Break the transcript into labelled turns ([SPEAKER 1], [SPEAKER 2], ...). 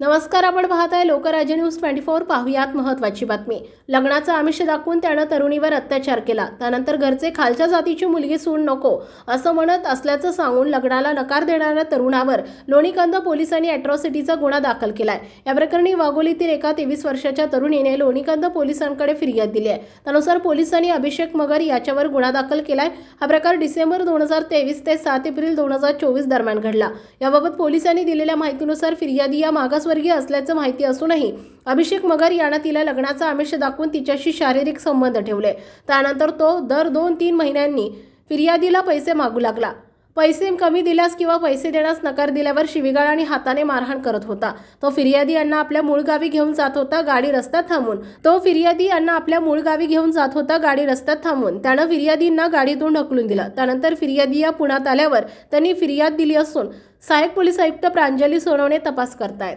[SPEAKER 1] नमस्कार आपण पाहत आहे लोकराज्य न्यूज ट्वेंटी फोर पाहुयात महत्वाची बातमी. लग्नाचं आमिष दाखवून त्यानं तरुणीवर अत्याचार केला. त्यानंतर घरचे खालच्या जातीची मुलगी सून नको असं म्हणत असल्याचं सांगून लग्नाला नकार देणाऱ्या तरुणावर लोणीकंद पोलिसांनी अॅट्रॉसिटीचा गुन्हा दाखल केलाय. या प्रकरणी वाघोलीतील एका तेवीस वर्षाच्या तरुणीने लोणीकंद पोलिसांकडे फिर्याद दिली आहे. त्यानुसार पोलिसांनी अभिषेक मगर याच्यावर गुन्हा दाखल केलाय. हा प्रकार डिसेंबर दोन हजार तेवीस ते सात एप्रिल दोन हजार चोवीस दरम्यान घडला. याबाबत पोलिसांनी दिलेल्या माहितीनुसार फिर्यादी या मागास मागासवर्गीय असल्याचं माहिती असूनही अभिषेक मगर यानं तिला लग्नाचा आमिष दाखवून तिच्याशी शारीरिक संबंध ठेवले. त्यानंतर तो दर दोन तीन महिन्यांनी फिर्यादीला पैसे मागू लागला. पैसे कमी दिल्यास किंवा पैसे देण्यास नकार दिल्यावर शिवीगाळ आणि हाताने मारहाण करत होता. तो फिर्यादी यांना आपल्या मूळ गावी घेऊन जात होता गाडी रस्त्यात थांबून. तो फिर्यादी यांना आपल्या मूळ गावी घेऊन जात होता गाडी रस्त्यात थांबून. त्यानं फिर्यादींना गाडीतून ढकलून दिलं. त्यानंतर फिर्यादी या पुण्यात आल्यावर त्यांनी फिर्याद दिली असून सहाय्यक पोलीस आयुक्त प्रांजली सोनवणे तपास करतायत.